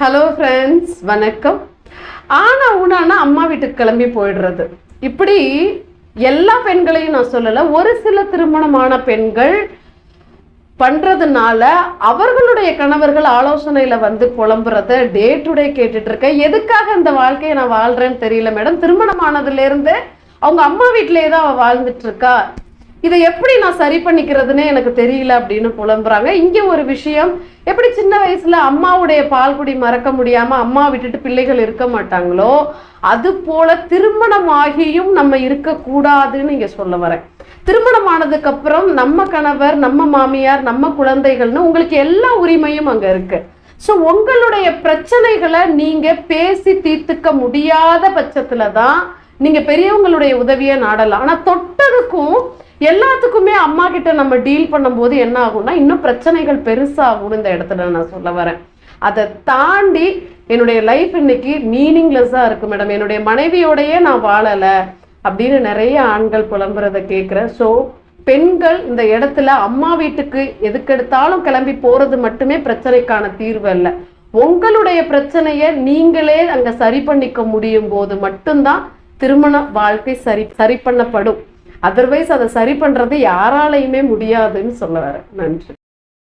Hello friends வணக்கம். ஆனா ஊனானா அம்மா வீட்டுக்கு கிளம்பி போயிடுறது. இப்படி எல்லா பெண்களையும் நான் சொல்லலை ஒரு சில திருமணமான பெண்கள் பண்ணுறதுனால அவர்களுடைய கணவர்கள் ஆலோசனையில் வந்து புலம்புறத டே டு டே கேட்டுட்டு இருக்கேன். எதுக்காக இந்த வாழ்க்கையை நான் வாழ்கிறேன்னு தெரியல மேடம் திருமணமானதுலேருந்து அவங்க அம்மா வீட்டிலேயே தான் அவள் வாழ்ந்துட்டு இருக்கா. இதை எப்படி நான் சரி பண்ணிக்கிறதுனே எனக்கு தெரியல அப்படின்னு புலம்புறாங்க. இங்க ஒரு விஷயம் எப்படி சின்ன வயசுல அம்மாவுடைய பால்குடி மறக்க முடியாம அம்மா விட்டுட்டு பிள்ளைகள் இருக்க மாட்டாங்களோ அது போல திருமணமாகியும் நம்ம இருக்கக்கூடாதுன்னு இங்க சொல்ல வரேன். திருமணம் ஆனதுக்கு அப்புறம் நம்ம கணவர் நம்ம மாமியார் நம்ம குழந்தைகள்னு உங்களுக்கு எல்லா உரிமையும் அங்க இருக்கு. ஸோ உங்களுடைய பிரச்சனைகளை நீங்க பேசி தீர்த்துக்க முடியாத பட்சத்துல தான் நீங்க பெரியவங்களுடைய உதவியை நாடலாம். ஆனா தொட்டதுக்கும் எல்லாத்துக்குமே அம்மா கிட்ட நம்ம டீல் பண்ணும்போது என்ன ஆகும்னா இன்னும் பிரச்சனைகள் பெருசாகும் இந்த இடத்துல நான் சொல்ல வரேன். அதை தாண்டி என்னுடைய லைஃப் இன்னைக்கு மீனிங்லெஸ்ஸாக இருக்கு மேடம் என்னுடைய மனைவியோடையே நான் வாழலை அப்படின்னு நிறைய ஆண்கள் புலம்புறதை கேட்குறேன் ஸோ பெண்கள் இந்த இடத்துல அம்மா வீட்டுக்கு எதுக்கெடுத்தாலும் கிளம்பி போறது மட்டுமே பிரச்சனைக்கான தீர்வு அல்ல. உங்களுடைய பிரச்சனையை நீங்களே அங்கே சரி பண்ணிக்க முடியும் போது மட்டும்தான் திருமண வாழ்க்கை சரி சரி பண்ணப்படும். அதர்வைஸ் அதை சரி பண்றது யாராலையுமே முடியாதுன்னு சொல்ல வரேன். நன்றி.